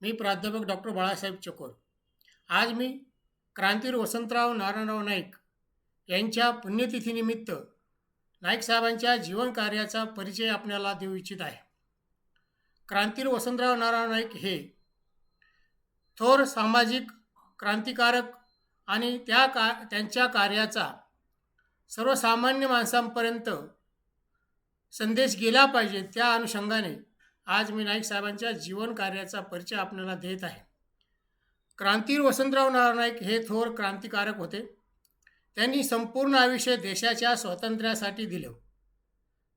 मी प्राध्यापक डॉक्टर बाळासाहेब चकोर. आज मी क्रांतीर वसंतराव नारायणराव नाईक यांच्या पुण्यतिथीनिमित्त नाईक साहेबांच्या जीवन कार्याचा परिचय आपल्याला देऊ इच्छित आहे. क्रांतीर वसंतराव नारायण नाईक हे थोर सामाजिक क्रांतिकारक आणि त्या का त्यांच्या कार्याचा सर्वसामान्य माणसांपर्यंत संदेश गेला पाहिजे त्या अनुषंगाने आज मी नाईक साहेबांच्या जीवन कार्याचा परिचय आपल्याला देत आहे. क्रांतीर वसंतराव नारायण नाईक हे थोर क्रांतिकारक होते. त्यांनी संपूर्ण आयुष्य देशाच्या स्वातंत्र्यासाठी दिलं.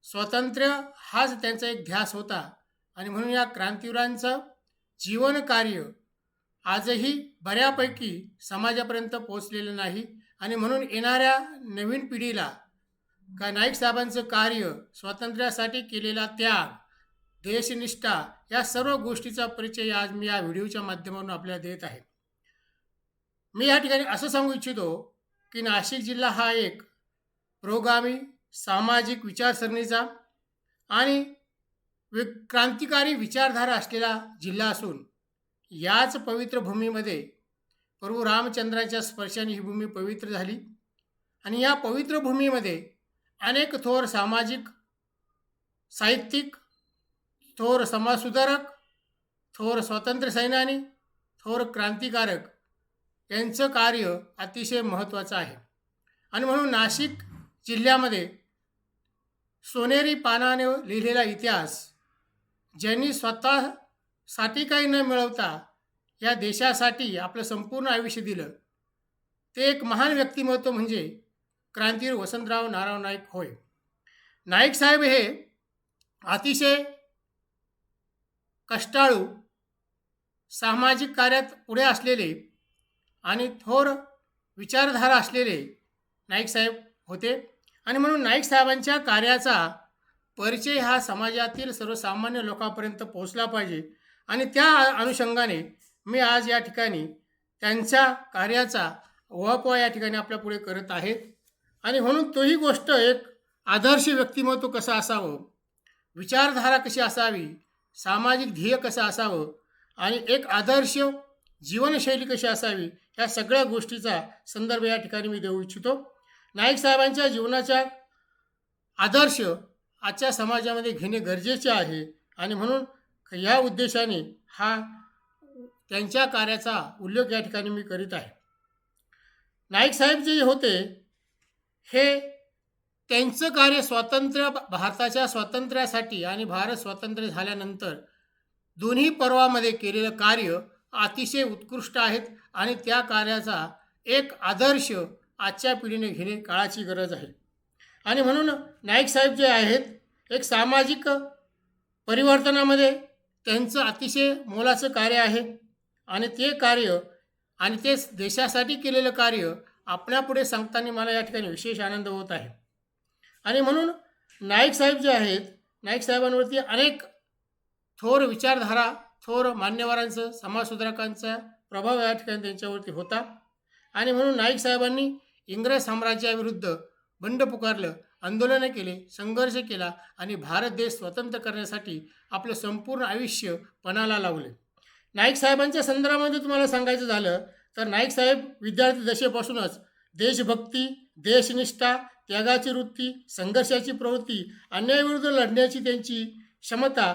स्वातंत्र्य हाच त्यांचा एक ध्यास होता आणि म्हणून या क्रांतीवीरांचं जीवन कार्य आजही बऱ्यापैकी समाजापर्यंत पोचलेलं नाही आणि म्हणून येणाऱ्या नवीन पिढीला का नाईक साहेबांचं कार्य स्वातंत्र्यासाठी केलेला त्याग देशनिष्ठा या सर्व गोष्टीचा परिचय आज मी या व्हिडिओच्या माध्यमातून आपल्याला देत आहे. मी या ठिकाणी असं सांगू इच्छितो की नाशिक जिल्हा हा एक प्रोगामी सामाजिक विचारसरणीचा आणि वि क्रांतिकारी विचारधारा असलेला जिल्हा असून याच पवित्र भूमीमध्ये प्रभू रामचंद्राच्या स्पर्शाने ही भूमी पवित्र झाली आणि या पवित्र भूमीमध्ये अनेक थोर सामाजिक साहित्यिक थोर समाजसुधारक थोर स्वातंत्र्य सैनानी थोर क्रांतिकारक यांचं कार्य अतिशय महत्त्वाचं आहे. आणि म्हणून नाशिक जिल्ह्यामध्ये सोनेरी पानाने लिहिलेला इतिहास ज्यांनी स्वतःसाठी काही न मिळवता या देशासाठी आपलं संपूर्ण आयुष्य दिलं ते एक महान व्यक्तिमत्व म्हणजे क्रांतीवीर वसंतराव नारायण नाईक होय. नाईक साहेब हे अतिशय कष्टाळू सामाजिक कार्यात पुढे असलेले आणि थोर विचारधारा असलेले नाईक साहेब होते. आणि म्हणून नाईक साहेबांच्या कार्याचा परिचय हा समाजातील सर्वसामान्य लोकांपर्यंत पोहोचला पाहिजे. आणि त्या अनुषंगाने मी आज या ठिकाणी त्यांच्या कार्याचा ओळखवा या ठिकाणी आपल्या पुढे करत आहेत आणि म्हणून तोही गोष्ट एक आदर्श व्यक्तिमत्व कसं असावं? विचारधारा कशी असावी? सामाजिक ध्येय कसं असावं आणि एक आदर्श जीवनशैली कशी असावी या सगळ्या गोष्टीचा संदर्भ या ठिकाणी मी देऊ इच्छितो. नाईक साहेबांच्या जीवनाच्या आदर्श आजच्या समाजामध्ये घेणे गरजेचे आहे आणि म्हणून या उद्देशाने हा त्यांच्या कार्याचा उल्लेख या ठिकाणी मी करीत आहे. नाईक साहेब जे होते हे त्यांचं कार्य स्वातंत्र्य भारताच्या स्वातंत्र्यासाठी आणि भारत स्वातंत्र्य झाल्यानंतर दोन्ही पर्वामध्ये केलेलं कार्य अतिशय उत्कृष्ट आहेत आणि त्या कार्याचा एक आदर्श आजच्या पिढीने घेणे काळाची गरज आहे. आणि म्हणून नाईक साहेब जे आहेत एक सामाजिक परिवर्तनामध्ये त्यांचं अतिशय मोलाचं कार्य आहे आणि ते कार्य आणि ते देशासाठी केलेलं कार्य आपल्यापुढे सांगताना मला या ठिकाणी विशेष आनंद होत आहे. आणि म्हणून नाईक साहेब जे आहेत नाईक साहेबांवरती अनेक थोर विचारधारा थोर मान्यवरांचं समाजसुधारकांचा प्रभाव या ठिकाणी त्यांच्यावरती होता. आणि म्हणून नाईक साहेबांनी इंग्रज साम्राज्याविरुद्ध बंड पुकारलं आंदोलनं केले संघर्ष केला आणि भारत देश स्वतंत्र करण्यासाठी आपलं संपूर्ण आयुष्य पणाला लावले. नाईक साहेबांच्या संदर्भामध्ये तुम्हाला सांगायचं झालं तर नाईक साहेब विद्यार्थी दशेपासूनच देशभक्ती देशनिष्ठा त्यागाची वृत्ती संघर्षाची प्रवृत्ती अन्यायाविरुद्ध लढण्याची त्यांची क्षमता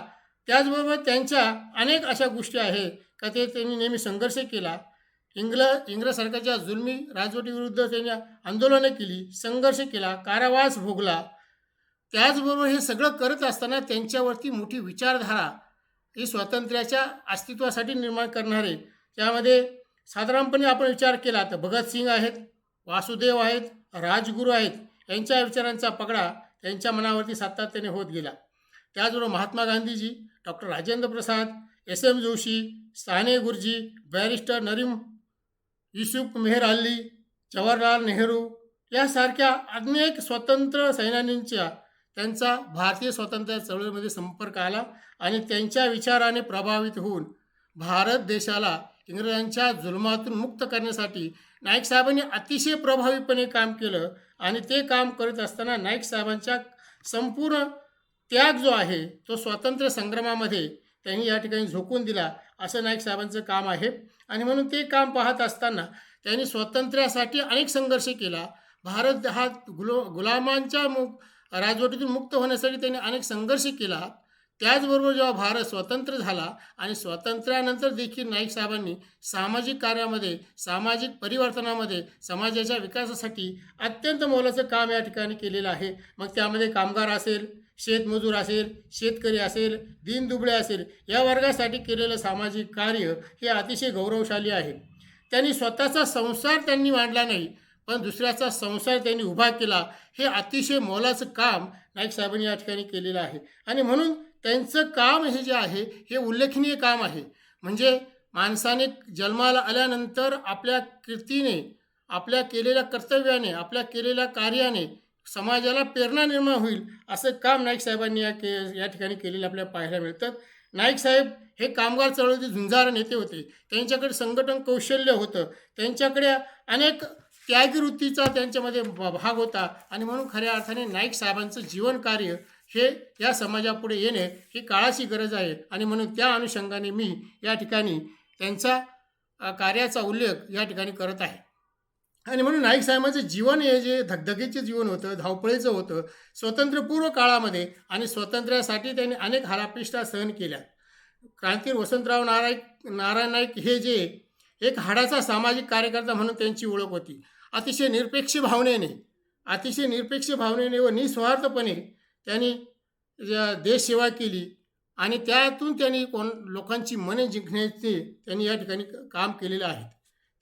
त्याचबरोबर त्यांच्या अनेक अशा गोष्टी आहेत का ते त्यांनी नेहमी संघर्ष केला. इंग्ल इंग्रज सरकारच्या जुलमी राजवटीविरुद्ध त्यांनी आंदोलनं केली संघर्ष केला कारावास भोगला. त्याचबरोबर हे सगळं करत असताना त्यांच्यावरती मोठी विचारधारा ही स्वातंत्र्याच्या अस्तित्वासाठी निर्माण करणारे. त्यामध्ये साधारणपणे आपण विचार केला तर भगतसिंग आहेत वासुदेव आहेत राजगुरू आहेत यांच्या विचारांचा पगडा त्यांच्या मनावरती सातत्याने होत गेला. त्याचबरोबर Mahatma Gandhiji doctor Rajendra Prasad S M Joshi Sane Guruji barrister Nariman Yusuf Meher Ali Jawaharlal Nehru यासारख्या अनेक स्वतंत्र सैनानींच्या त्यांचा भारतीय स्वातंत्र्य चळवळीमध्ये संपर्क आला आणि त्यांच्या विचाराने प्रभावित होऊन भारत देशाला इंग्रजांच्या जुलमातून मुक्त करण्यासाठी नाईक साहेबांनी अतिशय प्रभावीपणे काम केलं आणि ते काम करत असताना नाईक साहेबांच्या संपूर्ण त्याग जो आहे तो स्वातंत्र्य संग्रामामध्ये त्यांनी या ठिकाणी झोकून दिला असं नाईक साहेबांचं काम आहे. आणि म्हणून ते काम पाहत असताना त्यांनी स्वातंत्र्यासाठी अनेक संघर्ष केला. भारत हा गुलो गुलामांच्या मु राजवटीतून मुक्त होण्यासाठी त्यांनी अनेक संघर्ष केला. त्याचबरोबर जेव्हा भारत स्वतंत्र झाला आणि स्वातंत्र्यानंतर देखील नाईक साहेबांनी सामाजिक कार्यामध्ये सामाजिक परिवर्तनामध्ये समाजाच्या विकासासाठी अत्यंत मोलाचं काम या ठिकाणी केलेलं आहे. मग त्यामध्ये कामगार असेल शेतमजूर असेल शेतकरी असेल दीनदुबळे असेल या वर्गासाठी केलेलं सामाजिक कार्य हे अतिशय गौरवशाली आहे. त्यांनी स्वतःचा संसार त्यांनी मांडला नाही पण दुसऱ्याचा संसार त्यांनी उभा केला. हे अतिशय मोलाचं काम नाईक साहेबांनी या ठिकाणी केलेलं आहे. आणि म्हणून त्यांचं काम हे जे आहे हे उल्लेखनीय काम आहे. म्हणजे माणसाने जन्माला आल्यानंतर आपल्या कीर्तीने आपल्या केलेल्या कर्तव्याने आपल्या केलेल्या कार्याने समाजाला प्रेरणा निर्माण होईल असं काम नाईक साहेबांनी या के या ठिकाणी केलेलं आपल्याला पाहायला मिळतं. नाईक साहेब हे कामगार चळवळीचे झुंजार नेते होते. त्यांच्याकडे संघटन कौशल्य होतं. त्यांच्याकडे अनेक त्यागवृत्तीचा त्यांच्यामध्ये भाग होता. आणि म्हणून खऱ्या अर्थाने नाईक साहेबांचं जीवन कार्य हे या समाजापुढे येणे ही काळाची गरज आहे. आणि म्हणून त्या अनुषंगाने मी या ठिकाणी त्यांचा कार्याचा उल्लेख या ठिकाणी करत आहे. आणि म्हणून नाईक साहेबांचं जीवन हे जे धगधगीचं जीवन होतं धावपळीचं होतं स्वतंत्रपूर्व काळामध्ये आणि स्वातंत्र्यासाठी त्यांनी अनेक हारापिष्टा सहन केल्या. क्रांतीर वसंतराव नारायण नारायण नाईक हे जे एक हाडाचा सामाजिक कार्यकर्ता म्हणून त्यांची ओळख होती. अतिशय निरपेक्ष भावनेने अतिशय निरपेक्ष भावनेने व निस्वार्थपणे त्यांनी देशसेवा केली आणि त्यातून त्यांनी कोण लोकांची मने जिंकण्याचे त्यांनी या ठिकाणी काम केलेलं आहे.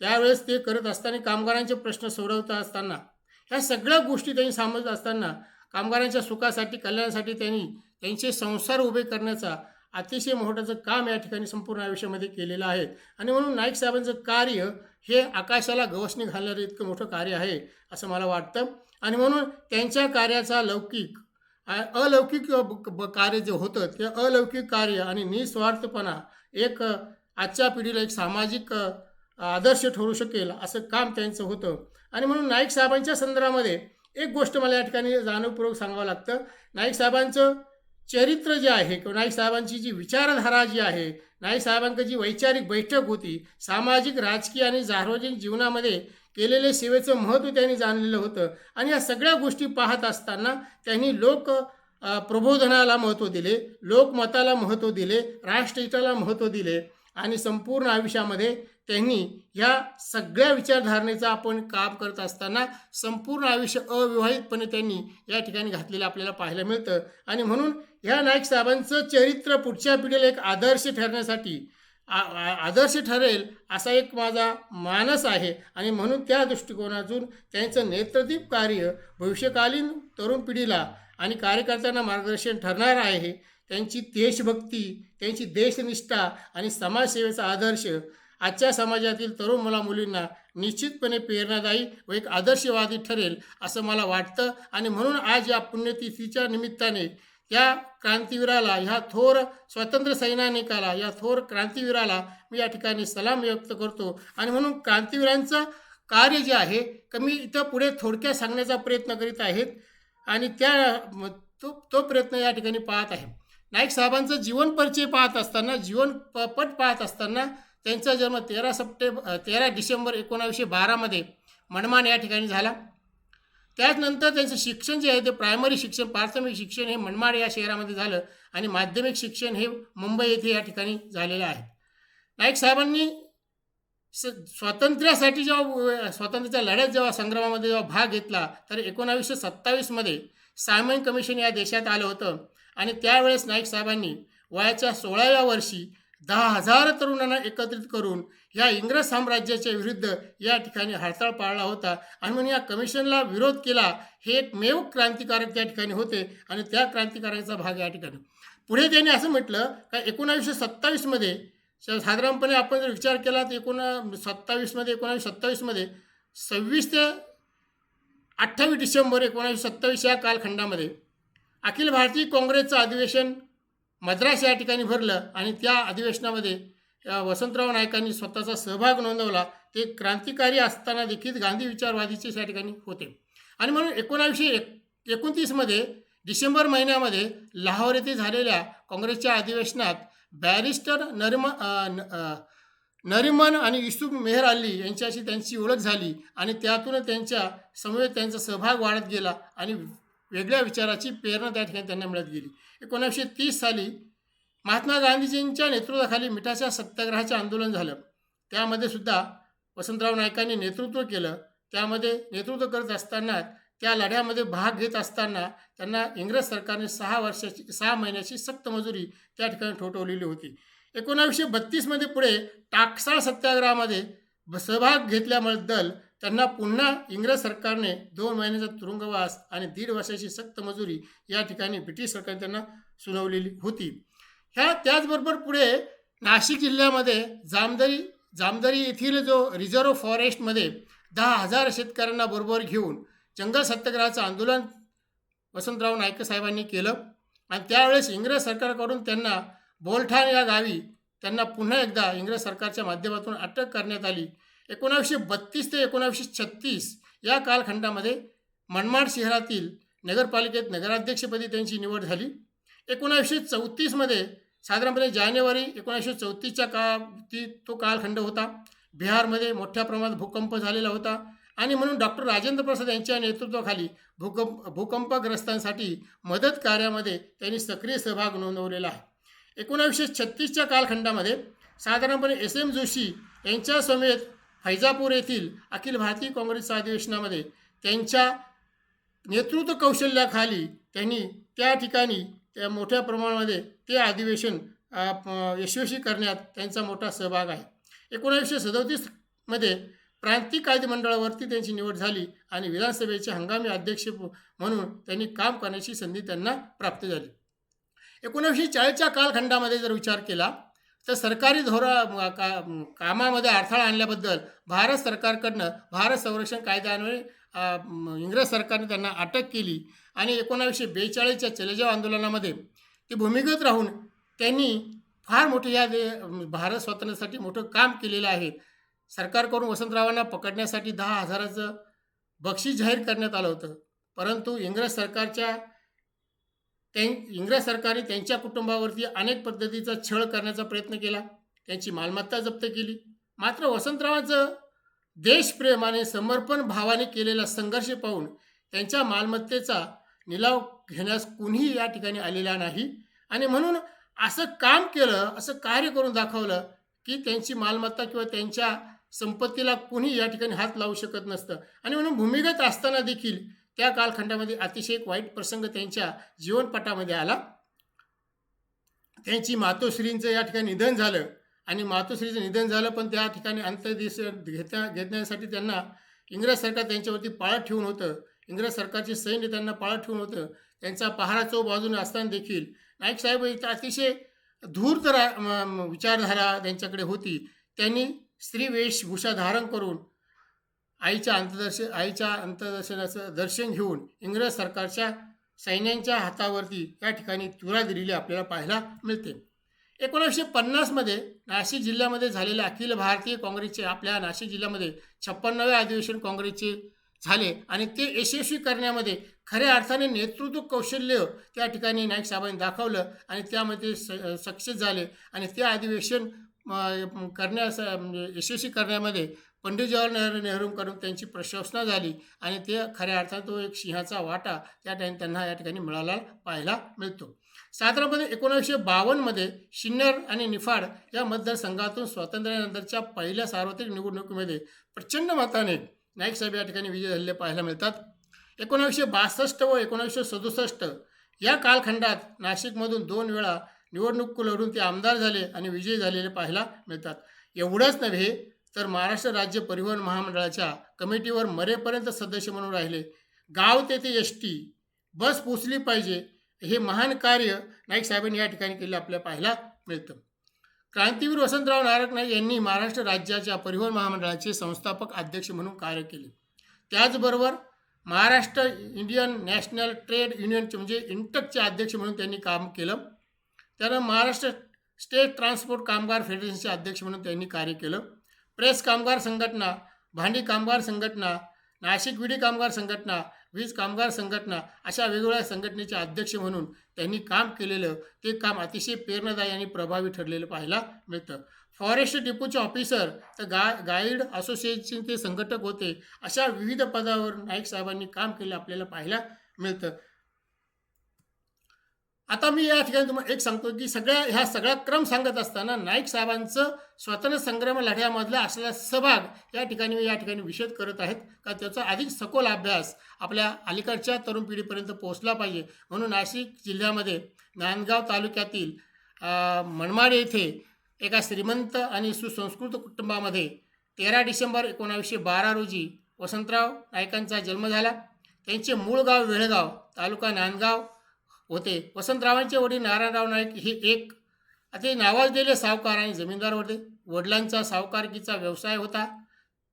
त्यावेळेस ते करत असताना कामगारांचे प्रश्न सोडवत असताना ह्या सगळ्या गोष्टी त्यांनी सांभाळत असताना कामगारांच्या सुखासाठी कल्याणासाठी त्यांनी त्यांचे संसार उभे करण्याचा अतिशय मोठ्याचं काम या ठिकाणी संपूर्ण आयुष्यामध्ये केलेलं आहे. आणि म्हणून नाईक साहेबांचं कार्य हे आकाशाला गवसणी घालणारं इतकं मोठं कार्य आहे असं मला वाटतं. आणि म्हणून त्यांच्या कार्याचा लौकिक अलौकिक कार्य जे होतं ते अलौकिक कार्य आणि निस्वार्थपणा एक आजच्या पिढीला एक सामाजिक आदर्श ठरू शकेल असं काम त्यांचं होतं. आणि म्हणून नाईक साहेबांच्या संदर्भामध्ये एक गोष्ट मला या ठिकाणी जाणीवपूर्वक सांगावं लागतं. नाईक साहेबांचं चरित्र जे आहे किंवा नाईक साहेबांची जी विचारधारा जी आहे नाईक साहेबांची जी वैचारिक बैठक होती सामाजिक राजकीय आणि सार्वजनिक जीवनामध्ये केलेले सेवेचं महत्त्व त्यांनी जाणलेलं होतं. आणि या सगळ्या गोष्टी पाहत असताना त्यांनी लोक प्रबोधनाला महत्त्व दिले लोकमताला महत्त्व दिले राष्ट्रहिताला महत्त्व दिले आणि संपूर्ण आयुष्यामध्ये त्यांनी ह्या सगळ्या विचारधारणेचा आपण काम करत असताना संपूर्ण आयुष्य अविवाहितपणे त्यांनी या ठिकाणी घातलेलं आपल्याला पाहायला मिळतं. आणि म्हणून ह्या नाईक साहेबांचं चरित्र पुढच्या पिढीला एक आदर्श ठरण्यासाठी आदर्श ठरेल असा एक माझा मानस आहे. आणि म्हणून त्या दृष्टिकोनातून त्यांचं नेत्रदीप कार्य भविष्यकालीन तरुण पिढीला आणि कार्यकर्त्यांना मार्गदर्शन ठरणार आहे. त्यांची देशभक्ती त्यांची देशनिष्ठा आणि समाजसेवेचा आदर्श आजच्या समाजातील तरुण मुला मुलींना निश्चितपणे प्रेरणादायी व एक आदर्शवादी ठरेल असं मला वाटतं. आणि म्हणून आज या पुण्यतिथीच्या निमित्ताने या क्रांतीवीराला ह्या थोर स्वातंत्र्य सैनानिकाला या थोर क्रांतीवीराला मी या ठिकाणी सलाम व्यक्त करतो. आणि म्हणून क्रांतीवीरांचं कार्य जे आहे कमी इथं पुढे थोडक्यात सांगण्याचा प्रयत्न करीत आहेत. आणि त्या तो तो प्रयत्न या ठिकाणी पाहत आहे. नाईक साहेबांचं जीवन परिचय पाहत असताना जीवन प पट पाहत असताना त्यांचा जन्म तेरा सप्टेंबर तेरा डिसेंबर एकोणावीसशे बारामध्ये मनमान या ठिकाणी झाला. त्याचनंतर त्यांचं शिक्षण जे आहे ते प्रायमरी शिक्षण प्राथमिक शिक्षण हे मनमाड या शहरामध्ये झालं आणि माध्यमिक शिक्षण हे मुंबई येथे या ठिकाणी झालेलं आहे. नाईक साहेबांनी स स्वातंत्र्यासाठी जेव्हा स्वातंत्र्याच्या लढ्यात जेव्हा संग्रामामध्ये जेव्हा भाग घेतला तर एकोणावीसशे सत्तावीसमध्ये सायमन कमिशन या देशात आलं होतं. आणि त्यावेळेस नाईक साहेबांनी वयाच्या सोळाव्या वर्षी दहा हजार तरुणांना एकत्रित करून या इंग्रज साम्राज्याच्या विरुद्ध या ठिकाणी हरताळ पाळला होता आणि म्हणून या कमिशनला विरोध केला हे एक मेव क्रांतिकारक त्या ठिकाणी होते आणि त्या क्रांतिकारकाचा भाग या ठिकाणी. पुढे त्यांनी असं म्हटलं का एकोणावीसशे सत्तावीसमध्ये साधारणपणे आपण जर विचार केला तर एकोणा सत्तावीसमध्ये एकोणावीसशे सत्तावीसमध्ये सव्वीस ते अठ्ठावीस डिसेंबर एकोणावीसशे सत्तावीस या कालखंडामध्ये अखिल भारतीय काँग्रेसचं अधिवेशन मद्रास या ठिकाणी भरलं आणि त्या अधिवेशनामध्ये वसंतराव नाईकांनी स्वतःचा सहभाग नोंदवला. ते क्रांतिकारी असताना देखील गांधी विचारवादीचे त्या ठिकाणी होते. आणि म्हणून एकोणावीसशे एक एकोणतीसमध्ये डिसेंबर महिन्यामध्ये लाहोर येथे झालेल्या काँग्रेसच्या अधिवेशनात बॅरिस्टर नरिम न- नरिमन आणि युसुफ मेहर अली यांच्याशी त्यांची ओळख झाली आणि त्यातून त्यांच्या समवेत त्यांचा सहभाग वाढत गेला आणि वेगळ्या विचाराची प्रेरणा त्या ठिकाणी त्यांना मिळत गेली. एकोणीसशे तीस साली महात्मा गांधीजींच्या नेतृत्वाखाली मिठाच्या सत्याग्रहाचे आंदोलन झालं. त्यामध्ये सुद्धा वसंतराव नाईकांनी नेतृत्व केलं. त्यामध्ये नेतृत्व करत असताना त्या लढ्यामध्ये भाग घेत असताना त्यांना इंग्रज सरकारने सहा वर्षाची सहा महिन्याची सक्त मजुरी त्या ठिकाणी ठोठवलेली होती. एकोणावीसशे बत्तीसमध्ये पुढे टाकसाळ सत्याग्रहामध्ये सहभाग घेतल्याबद्दल त्यांना पुन्हा इंग्रज सरकारने दोन महिन्याचा तुरुंगवास आणि दीड वर्षाची सक्त मजुरी या ठिकाणी ब्रिटिश सरकारने त्यांना सुनावलेली होती. ह्या त्याचबरोबर पुढे नाशिक जिल्ह्यामध्ये जामदरी जामदरी येथील जो रिझर्व फॉरेस्टमध्ये दहा हजार शेतकऱ्यांना बरोबर घेऊन जंगल सत्याग्रहाचं आंदोलन वसंतराव नाईक साहेबांनी केलं. आणि त्यावेळेस इंग्रज सरकारकडून त्यांना बोलठाण या गावी त्यांना पुन्हा एकदा इंग्रज सरकारच्या माध्यमातून अटक करण्यात आली. एकोणावीसशे बत्तीस ते एकोणावीसशे छत्तीस या कालखंडामध्ये मनमाड शहरातील नगरपालिकेत नगराध्यक्षपदी त्यांची निवड झाली. एकोणावीसशे चौतीसमध्ये साधारणपणे जानेवारी एकोणीसशे चौतीसच्या का ती तो कालखंड होता. बिहारमध्ये मोठ्या प्रमाणात भूकंप झालेला होता. आणि म्हणून डॉक्टर राजेंद्र प्रसाद यांच्या नेतृत्वाखाली भूकंप भूकंपग्रस्तांसाठी मदत कार्यामध्ये त्यांनी सक्रिय सहभाग नोंदवलेला आहे. एकोणावीसशे छत्तीसच्या कालखंडामध्ये साधारणपणे एस एम जोशी यांच्या समेत फैजापूर येथील अखिल भारतीय काँग्रेसच्या अधिवेशनामध्ये त्यांच्या नेतृत्व कौशल्याखाली त्यांनी त्या ठिकाणी त्या मोठ्या प्रमाणामध्ये ते अधिवेशन यशस्वी करण्यात त्यांचा मोठा सहभाग आहे. एकोणीसशे सदोतीसमध्ये प्रांतिक कायदे मंडळावरती त्यांची निवड झाली आणि विधानसभेचे हंगामी अध्यक्ष म्हणून त्यांनी काम करण्याची संधी त्यांना प्राप्त झाली. एकोणीसशे चाळीसच्या कालखंडामध्ये जर विचार केला तर सरकारी धोरण का कामामध्ये अडथळा आणल्याबद्दल भारत सरकारकडनं भारत संरक्षण कायद्यान्वये इंग्रज सरकारने त्यांना अटक केली आणि एकोणावीसशे बेचाळीसच्या चलेजाव आंदोलनामध्ये ते भूमिगत राहून त्यांनी फार मोठे या दे भारत स्वातंत्र्यासाठी मोठं काम केलेलं आहे. सरकारकडून वसंतरावांना पकडण्यासाठी दहा हजाराचं बक्षीस जाहीर करण्यात आलं होतं. परंतु इंग्रज सरकारच्या त्यां इंग्रज सरकारने त्यांच्या कुटुंबावरती अनेक पद्धतीचा छळ करण्याचा प्रयत्न केला. त्यांची मालमत्ता जप्त केली. मात्र वसंतरावांचं देशप्रेमाने समर्पण भावाने केलेला संघर्ष पाहून त्यांच्या मालमत्तेचा निलाव घेण्यास कुणीही या ठिकाणी आलेला नाही. आणि म्हणून असं काम केलं असं कार्य करून दाखवलं की त्यांची मालमत्ता किंवा त्यांच्या संपत्तीला कुणी या ठिकाणी हात लावू शकत नसतं. आणि म्हणून भूमिगत असताना देखील त्या कालखंडामध्ये अतिशय एक वाईट प्रसंग त्यांच्या जीवनपटामध्ये आला. त्यांची मातोश्रींचं या ठिकाणी निधन झालं आणि मातोश्रीचं निधन झालं पण त्या ठिकाणी अंतर्देश घेता घेण्यासाठी त्यांना इंग्रज सरकार त्यांच्यावरती पाळत ठेवून होतं. इंग्रज सरकारचे सैन्य त्यांना पाळत ठेवून होतं. त्यांचा पहारा चौ बाजून असताना देखील नाईक साहेब इथं अतिशय धूर्त विचारधारा त्यांच्याकडे होती. त्यांनी स्त्री वेशभूषा धारण करून आईच्या अंतदर्शन आईच्या अंतदर्शनाचं दर्शन घेऊन इंग्रज सरकारच्या सैन्यांच्या हातावरती या ठिकाणी तुरा दिलेली आपल्याला पाहायला मिळते. एकोणीसशे पन्नासमध्ये नाशिक जिल्ह्यामध्ये झालेल्या अखिल भारतीय काँग्रेसचे आपल्या नाशिक जिल्ह्यामध्ये छप्पन्नवे अधिवेशन काँग्रेसचे झाले आणि ते यशस्वी करण्यामध्ये खऱ्या अर्थाने नेतृत्व कौशल्य त्या ठिकाणी नाईक साहेबांनी दाखवलं आणि त्यामध्ये स सक्सेस झाले. आणि ते अधिवेशन करण्यास म्हणजे यशस्वी करण्यामध्ये पंडित जवाहरलाल नेहरूंकडून त्यांची प्रशंसना झाली आणि ते खऱ्या अर्थाने तो एक सिंहाचा वाटा त्या ठिकाणी त्यांना या ठिकाणी मिळाला पाहायला मिळतो. साधारणपणे एकोणीसशे बावन्नमध्ये शिन्नर आणि निफाड या मतदारसंघातून स्वातंत्र्यानंतरच्या पहिल्या सार्वत्रिक निवडणुकीमध्ये प्रचंड मताने नाईक साहेब या ठिकाणी विजय झालेले पाहायला मिळतात. एकोणावीसशे बासष्ट व एकोणावीसशे सदुसष्ट या कालखंडात नाशिकमधून दोन वेळा निवडणूक लढून ते आमदार झाले आणि विजयी झालेले पाहायला मिळतात. एवढंच नव्हे तर महाराष्ट्र राज्य परिवहन महामंडळाच्या कमिटीवर मरेपर्यंत सदस्य म्हणून राहिले. गाव तेथे एस टी बस पोचली पाहिजे हे महान कार्य नाईक साहेबांनी या ठिकाणी केलं आपल्याला पाहायला मिळतं. क्रांतीवीर वसंतराव नारक नाईक यांनी महाराष्ट्र राज्याच्या परिवहन महामंडळाचे संस्थापक अध्यक्ष म्हणून कार्य केले. त्याचबरोबर महाराष्ट्र इंडियन नॅशनल ट्रेड युनियनचे म्हणजे इंटकचे अध्यक्ष म्हणून त्यांनी काम केलं. त्यानं महाराष्ट्र स्टेट ट्रान्सपोर्ट कामगार फेडरेशनचे अध्यक्ष म्हणून त्यांनी कार्य केलं. प्रेस कामगार संघटना भांडी कामगार संघटना नाशिक विडी कामगार संघटना वीज कामगार संघटना अशा वेगवेगळ्या संघटनेचे अध्यक्ष म्हणून त्यांनी काम केलेलं ते काम अतिशय प्रेरणादायी आणि प्रभावी ठरलेलं पाहायला मिळतं. फॉरेस्ट डिपोचे ऑफिसर तर गा गाईड असोसिएशनचे संघटक होते अशा विविध पदावर नाईक साहेबांनी काम केलं आपल्याला पाहायला मिळतं. आता मी या ठिकाणी तुम्हाला एक सांगतो की सगळ्या ह्या सगळ्या क्रम सांगत असताना नाईक साहेबांचं स्वातंत्र्य संग्राम लढ्यामधला असलेला सहभाग या ठिकाणी मी या ठिकाणी विषद करत आहेत. का त्याचा अधिक सखोल अभ्यास आपल्या अलीकडच्या तरुण पिढीपर्यंत पोहोचला पाहिजे. म्हणून नाशिक जिल्ह्यामध्ये नांदगाव तालुक्यातील मनमाड येथे एका श्रीमंत आणि सुसंस्कृत कुटुंबामध्ये तेरा डिसेंबर एकोणावीसशे बारा रोजी वसंतराव नायकांचा जन्म झाला. त्यांचे मूळ गाव वेळगाव तालुका नांदगाव. होते. वसंतरावांचे वडील नारायणराव नाईक हे एक. अति नावाजलेले सावकार आणि जमीनदार होते. वडिलांचा सावकारकीचा व्यवसाय होता.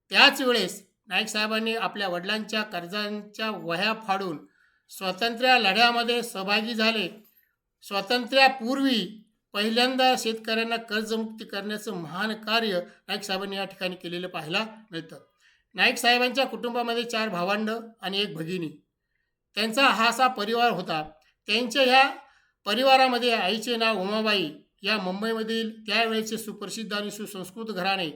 त्याच वेळेस नाईक साहेबांनी आपल्या वडिलांच्या कर्जांच्या वह्या फाडून स्वातंत्र्य लढ्यामध्ये सहभागी झाले. स्वातंत्र्यापूर्वी पहिल्यांदा शेतकऱ्यांना कर्जमुक्ती करण्याचं महान कार्य नाईक साहेबांनी या ठिकाणी केलेलं पाहायला मिळतं. नाईक साहेबांच्या कुटुंबामध्ये चार भावंड आणि एक भगिनी. त्यांचा हा असा परिवार होता. त्यांच्या ह्या परिवारामध्ये आईचे नाव उमाबाई या मुंबईमधील त्यावेळेचे सुप्रसिद्ध आणि सुसंस्कृत घराणे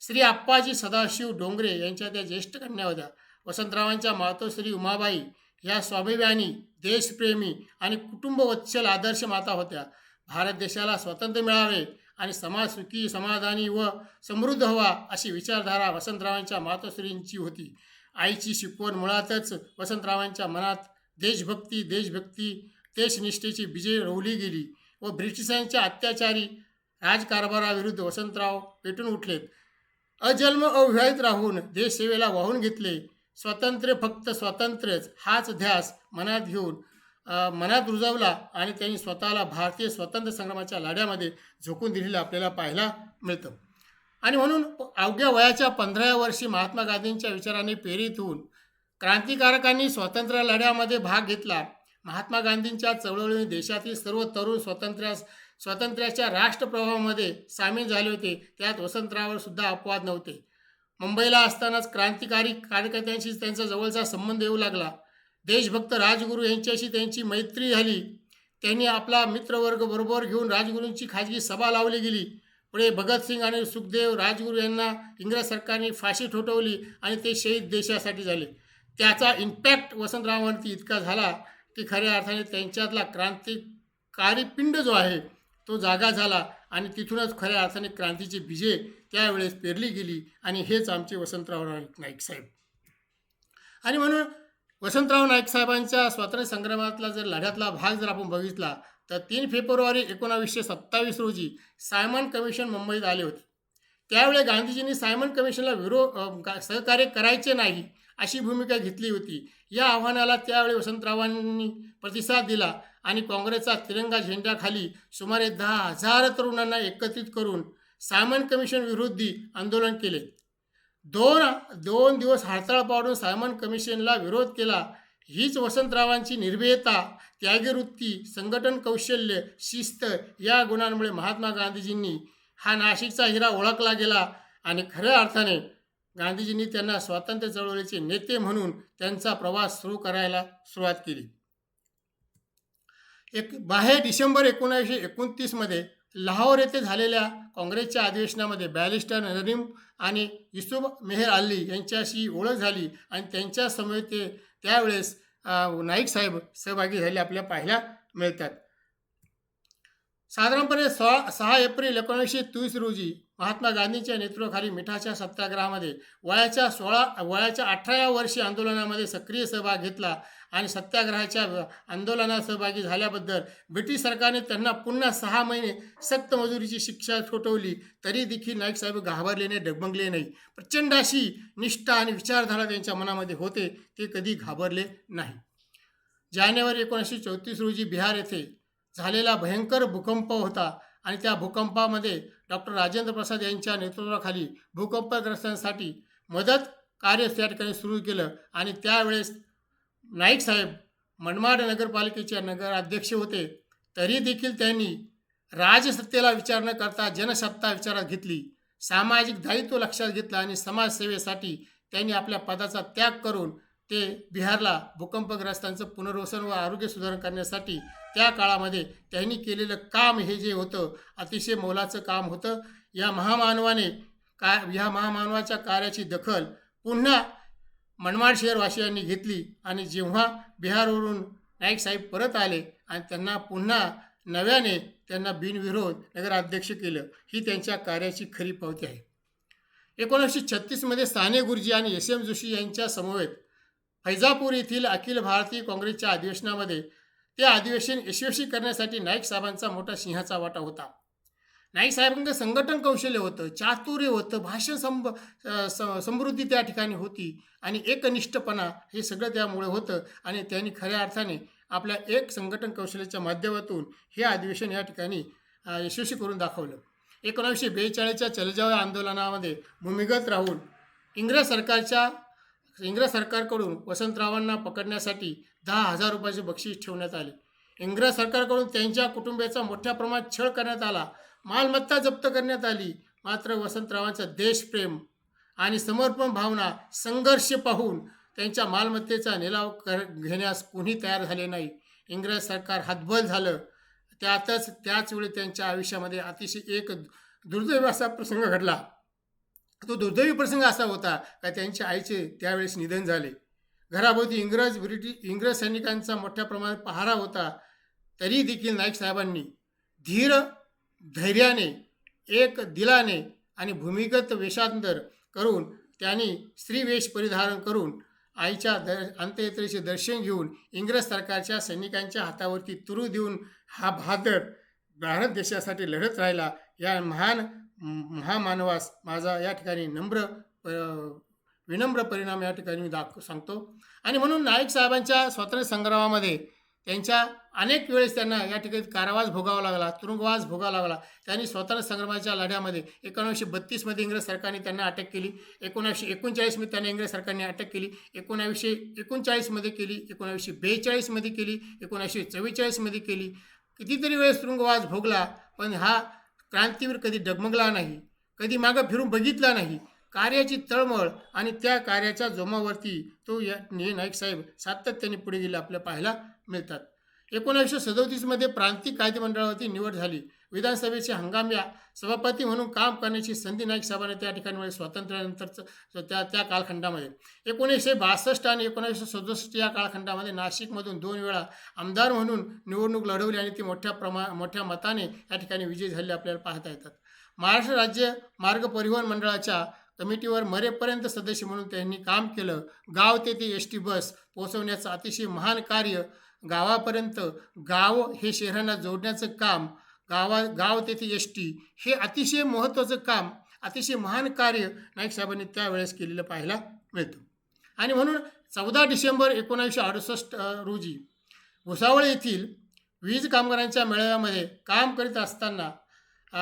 श्री आप्पाजी सदाशिव डोंगरे यांच्या त्या ज्येष्ठ कन्या होत्या. वसंतरावांच्या मातोश्री उमाबाई ह्या स्वाभिमानी देशप्रेमी आणि कुटुंबवत्सल आदर्श माता होत्या. भारत देशाला स्वातंत्र्य मिळावे आणि समाज सुखी समाधानी व समृद्ध हवा अशी विचारधारा वसंतरावांच्या मातोश्रींची होती. आईची शिकवण मुळातच वसंतरावांच्या मनात देशभक्ती देशभक्ती देशनिष्ठेची बीजे रोवली गेली व ब्रिटिशांच्या अत्याचारी राजकारभाराविरुद्ध वसंतराव पेटून उठलेत. अजन्म अविवाहित राहून देशसेवेला वाहून घेतले. स्वातंत्र्य फक्त स्वातंत्र्यच हाच ध्यास मनात घेऊन मनात रुजवला आणि त्यांनी स्वतःला भारतीय स्वातंत्र्य संग्रामाच्या लढ्यामध्ये झोकून दिलेलं आपल्याला पाहायला मिळतं. आणि म्हणून अवघ्या वयाच्या पंधराव्या वर्षी महात्मा गांधींच्या विचाराने प्रेरित होऊन क्रांतिकारकांनी स्वातंत्र्य लढ्यामध्ये भाग घेतला. महात्मा गांधींच्या चळवळीने देशातील सर्व तरुण स्वातंत्र्यास स्वातंत्र्याच्या राष्ट्रप्रवाहामध्ये सामील झाले होते. त्यात वसंतरावर सुद्धा अपवाद नव्हते. मुंबईला असतानाच क्रांतिकारी कार्यकर्त्यांशी त्यांचा जवळचा संबंध येऊ लागला. देशभक्त राजगुरू यांच्याशी त्यांची मैत्री झाली. त्यांनी आपला मित्रवर्ग बरोबर घेऊन राजगुरूंची खाजगी सभा लावली गेली. पुढे भगतसिंग आणि सुखदेव राजगुरू यांना इंग्रज सरकारने फाशी ठोठवली आणि ते शहीद देशासाठी झाले. त्याचा इम्पॅक्ट वसंतरावांवरती इतका झाला की खऱ्या अर्थाने त्यांच्यातला क्रांतिकारी पिंड जो आहे तो जागा झाला आणि तिथूनच खऱ्या अर्थाने क्रांतीची बीजे त्यावेळेस पेरली गेली आणि हेच आमचे वसंतराव नाईक नाईक साहेब. आणि म्हणून वसंतराव नाईक साहेबांच्या स्वातंत्र्य संग्रामातला जर लढ्यातला भाग जर आपण बघितला तर तीन फेब्रुवारी एकोणावीसशे सत्तावीस रोजी सायमन कमिशन मुंबईत आले होते. त्यावेळी गांधीजींनी सायमन कमिशनला विरोध सहकार्य करायचे नाही अशी भूमिका घेतली होती. या आव्हानाला त्यावेळी वसंतरावांनी प्रतिसाद दिला आणि काँग्रेसचा तिरंगा झेंड्याखाली सुमारे दहा हजार तरुणांना एकत्रित करून सायमन कमिशन विरोधी आंदोलन केले. दोन दोन दिवस हडताळ पाडून सायमन कमिशनला विरोध केला. हीच वसंतरावांची निर्भयता त्यागवृत्ती संघटन कौशल्य शिस्त या गुणांमुळे महात्मा गांधीजींनी हा नाशिकचा हिरा ओळखला गेला आणि खऱ्या अर्थाने गांधीजींनी त्यांना स्वातंत्र्य चळवळीचे नेते म्हणून त्यांचा प्रवास सुरू करायला सुरुवात केली. एक बाहेर डिसेंबर एकोणीसशे एकोणतीसमध्ये लाहोर येथे झालेल्या काँग्रेसच्या अधिवेशनामध्ये बॅरिस्टर नरीम आणि युसुफ मेहर अल्ली यांच्याशी ओळख झाली आणि त्यांच्यासमोर ते त्यावेळेस नाईक साहेब सहभागी झाले आपल्याला पाहायला मिळतात. साधारणपणे सहा सहा एप्रिल एकोणीसशे तीस रोजी महात्मा गांधींच्या नेतृत्वाखाली मिठाच्या सत्याग्रहामध्ये वयाच्या सोळा वयाच्या अठराव्या वर्षी आंदोलनामध्ये सक्रिय सहभाग घेतला आणि सत्याग्रहाच्या आंदोलनात सहभागी झाल्याबद्दल ब्रिटिश सरकारने त्यांना पुन्हा सहा महिने सक्त मजुरीची शिक्षा ठोठवली. तरी देखील नाईक साहेब घाबरले नाही डगमगले नाही. प्रचंड अशी निष्ठा आणि विचारधारा त्यांच्या मनामध्ये होते ते कधी घाबरले नाही. जानेवारी एकोणीसशे चौतीस रोजी बिहार येथे झालेला भयंकर भूकंप होता आणि त्या भूकंपामध्ये डॉक्टर राजेंद्र प्रसाद यांच्या नेतृत्वाखाली भूकंपग्रस्तांसाठी मदत कार्य त्या ठिकाणी सुरू केलं आणि त्यावेळेस नाईक साहेब मनमाड नगरपालिकेचे नगराध्यक्ष होते. तरी देखील त्यांनी राजसत्तेला विचार न करता जनसत्ता विचारात घेतली. सामाजिक दायित्व लक्षात घेतलं आणि समाजसेवेसाठी त्यांनी आपल्या पदाचा त्याग करून ते बिहारला भूकंपग्रस्तांचं पुनर्वसन व आरोग्य सुधारण करण्यासाठी त्या काळामध्ये त्यांनी केलेलं काम हे जे होतं अतिशय मोलाचं काम होतं. या महामानवाने का ह्या महामानवाच्या कार्याची दखल पुन्हा मनमाड शहरवासियांनी घेतली आणि जेव्हा बिहारवरून नाईक साहेब परत आले आणि त्यांना पुन्हा नव्याने त्यांना बिनविरोध नगराध्यक्ष केलं ही त्यांच्या कार्याची खरी पावती आहे. एकोणीसशे छत्तीसमध्ये साने गुरुजी आणि एस एम जोशी यांच्या समवेत फैजापूर येथील अखिल भारतीय काँग्रेसच्या अधिवेशनामध्ये ते अधिवेशन यशस्वी करण्यासाठी नाईक साहेबांचा मोठा सिंहाचा वाटा होता. नाईक साहेबांचं संघटन कौशल्य होतं चातुर्य होतं भाषण संब स- समृद्धी त्या ठिकाणी होती आणि एकनिष्ठपणा हे सगळं त्यामुळे होतं आणि त्यांनी खऱ्या अर्थाने आपल्या एक संघटन कौशल्याच्या माध्यमातून हे अधिवेशन या ठिकाणी यशस्वी करून दाखवलं. एकोणीसशे बेचाळीसच्या चलजाव आंदोलनामध्ये भूमिगत राहून इंग्रज सरकारच्या इंग्रज सरकारकडून वसंतरावांना पकडण्यासाठी दहा हजार रुपयाचे बक्षीस ठेवण्यात आले. इंग्रज सरकारकडून त्यांच्या कुटुंबियाचा मोठ्या प्रमाणात छळ करण्यात आला. मालमत्ता जप्त करण्यात आली. मात्र वसंतरावांचं देशप्रेम आणि समर्पण भावना संघर्ष पाहून त्यांच्या मालमत्तेचा निलाव कर घेण्यास कोणी तयार झाले नाही. इंग्रज सरकार हतबल झालं. त्यातच त्याच वेळी त्यांच्या आयुष्यामध्ये अतिशय एक दुर्दैव असा प्रसंग घडला. तो दुर्दैवी प्रसंग असा होता का त्यांच्या आईचे त्यावेळेस निधन झाले. घराभोवती इंग्रज ब्रिटिश इंग्रज सैनिकांचा मोठ्या प्रमाणात पहारा होता तरी देखील नाईक साहेबांनी धीर धैर्याने एक दिलाने आणि भूमिगत वेषांतर करून त्यांनी स्त्रीवेश परिधारण करून आईच्या द अंत्ययात्रेचे दर्शन घेऊन इंग्रज सरकारच्या सैनिकांच्या हातावरती तुरू देऊन हा बहादर भारत देशासाठी लढत राहिला. या महान महामानवास माझा या ठिकाणी नम्र प- विनम्र परिणाम या ठिकाणी मी दाख सांगतो. आणि म्हणून नाईक साहेबांच्या स्वातंत्र्य संग्रामामध्ये त्यांच्या अनेक वेळेस त्यांना या ठिकाणी कारावास भोगावा लागला तुरुंगवास भोगावा लागला. त्यांनी स्वातंत्र्य संग्रामाच्या लढ्यामध्ये एकोणीसशे बत्तीसमध्ये इंग्रज सरकारने त्यांना अटक केली एकोणावीसशे एकोणचाळीसमध्ये त्यांना इंग्रज सरकारने अटक केली एकोणावीसशे एकोणचाळीसमध्ये केली एकोणावीसशे बेचाळीसमध्ये केली एकोणावीसशे चव्वेचाळीसमध्ये केली. कितीतरी वेळेस तुरुंगवास भोगला पण हा क्रांतीवीर कधी डगमगला नाही कधी मागं फिरून बघितला नाही. कार्याची तळमळ आणि त्या कार्याच्या जोमावरती तो या ने नाईक साहेब सातत्याने पुढे गेले आपल्याला पाहायला मिळतात. एकोणीसशे सदोतीसमध्ये प्रांतिक कायदेमंडळावरती निवड झाली. विधानसभेचे हंगामी सभापती म्हणून काम करण्याची संधी नाईक साहेबांनी त्या ठिकाणी मिळाली स्वातंत्र्यानंतरचं त्या त्या कालखंडामध्ये. एकोणीसशे बासष्ट आणि एकोणीसशे सदुसष्ट या कालखंडामध्ये नाशिकमधून दोन वेळा आमदार म्हणून निवडणूक लढवली आणि ती मोठ्या प्रमा मोठ्या मताने या ठिकाणी विजय झाले आपल्याला पाहता येतात. महाराष्ट्र राज्य मार्ग परिवहन मंडळाच्या कमिटीवर मरेपर्यंत सदस्य म्हणून त्यांनी काम केलं. गाव ते ते एस टी बस पोहोचवण्याचं अतिशय महान कार्य. गावापर्यंत गाव हे शहरांना जोडण्याचं काम गावा गाव तेथे एस टी हे अतिशय महत्त्वाचं काम अतिशय महान कार्य नाईक साहेबांनी त्यावेळेस केलेलं पाहायला मिळतं. आणि म्हणून चौदा डिसेंबर एकोणीसशे अडुसष्ट रोजी भुसावळ येथील वीज कामगारांच्या मेळाव्यामध्ये काम करीत असताना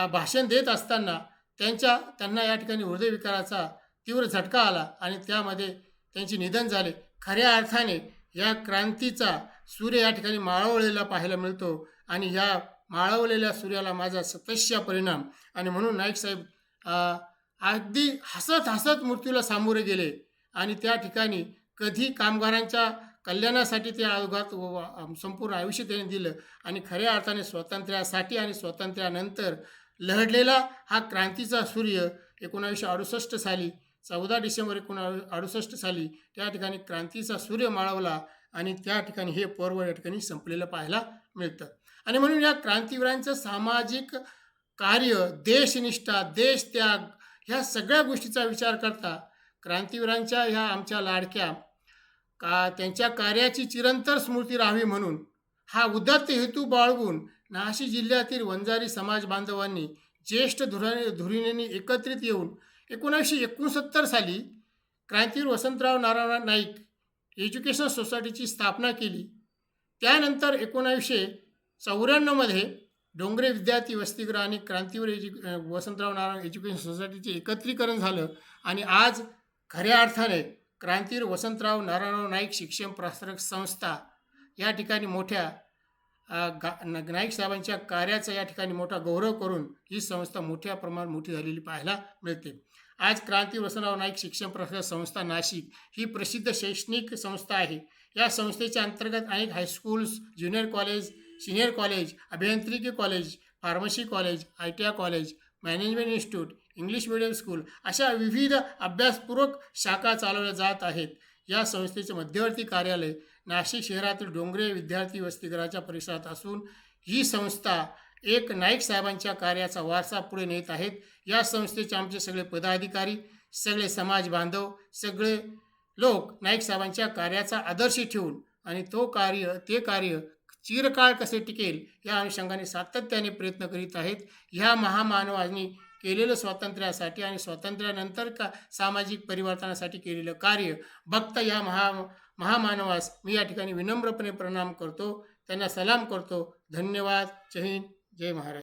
भाषण देत असताना त्यांच्या त्यांना या ठिकाणी हृदयविकाराचा तीव्र झटका आला आणि त्यामध्ये त्यांचे निधन झाले. खऱ्या अर्थाने या क्रांतीचा सूर्य या ठिकाणी माळवलेला पाहायला मिळतो आणि या माळवलेल्या सूर्याला माझा सतश्य परिणाम. आणि म्हणून नाईक साहेब अगदी हसत हसत मृत्यूला सामोरे गेले. आणि त्या ठिकाणी कधी कामगारांच्या कल्याणासाठी ते आयोगात व- संपूर्ण आयुष्य त्यांनी दिलं. आणि खऱ्या अर्थाने स्वातंत्र्यासाठी आणि स्वातंत्र्यानंतर लढलेला हा क्रांतीचा सूर्य एकोणावीसशे अडुसष्ट साली चौदा डिसेंबर एकोणा अडुसष्ट साली त्या ठिकाणी क्रांतीचा सूर्य माळवला. आणि त्या ठिकाणी हे पर्व या ठिकाणी संपलेलं पाहायला मिळतं. आणि म्हणून या क्रांतीवीरांचं सामाजिक कार्य देशनिष्ठा देशत्याग ह्या सगळ्या गोष्टीचा विचार करता क्रांतीवीरांच्या ह्या आमच्या लाडक्या का त्यांच्या कार्याची चिरंतर स्मृती राहावी म्हणून हा उदात्त हेतू बाळगून नाशिक जिल्ह्यातील वंजारी समाज बांधवांनी ज्येष्ठ धुरा धुरिणींनी एकत्रित येऊन एकोणीसशे एकोणसत्तर साली क्रांतीवीर वसंतराव नारायण नाईक एज्युकेशन सोसायटीची स्थापना केली. त्यानंतर एकोणावीसशे चौऱ्याण्णवमध्ये डोंगरे विद्यार्थी वसतिगृह आणि क्रांतीवर एज्यु वसंतराव नारायण एज्युकेशन सोसायटीचे एकत्रीकरण झालं आणि आज खऱ्या अर्थाने क्रांतीवीर वसंतराव नारायणराव नाईक शिक्षण प्रसारक संस्था या ठिकाणी मोठ्या गा नाईक साहेबांच्या कार्याचा या ठिकाणी मोठा गौरव करून ही संस्था मोठ्या प्रमाणात मोठी झालेली पाहायला मिळते. आज क्रांती वसंतराव नाईक शिक्षण प्रसारक संस्था नाशिक ही प्रसिद्ध शैक्षणिक संस्था आहे. या संस्थेच्या अंतर्गत अनेक high schools junior college senior college अभियांत्रिकी college pharmacy college I T I college management institute English medium school अशा विविध अभ्यासपूर्वक शाखा चालवल्या जात आहेत. या संस्थेचे मध्यवर्ती कार्यालय नाशिक शहरातील डोंगरे विद्यार्थी वसतिगृहाच्या परिसरात असून ही संस्था एक नाईक साहेबांच्या कार्याचा वारसा पुढे नेत आहेत. या संस्थेचे आमचे सगळे पदाधिकारी सगळे समाज बांधव सगळे लोक नाईक साहेबांच्या कार्याचा आदर्श ठेवून आणि तो कार्य ते कार्य चिरकाळ कसे टिकेल या अनुषंगाने सातत्याने प्रयत्न करीत आहेत. ह्या महामानवांनी केलेलं स्वातंत्र्यासाठी आणि स्वातंत्र्यानंतर का सामाजिक परिवर्तनासाठी केलेलं कार्य बघता या महा महामानवास मी या ठिकाणी विनम्रपणे प्रणाम करतो. त्यांना सलाम करतो. धन्यवाद. जय हिंद. जय महाराज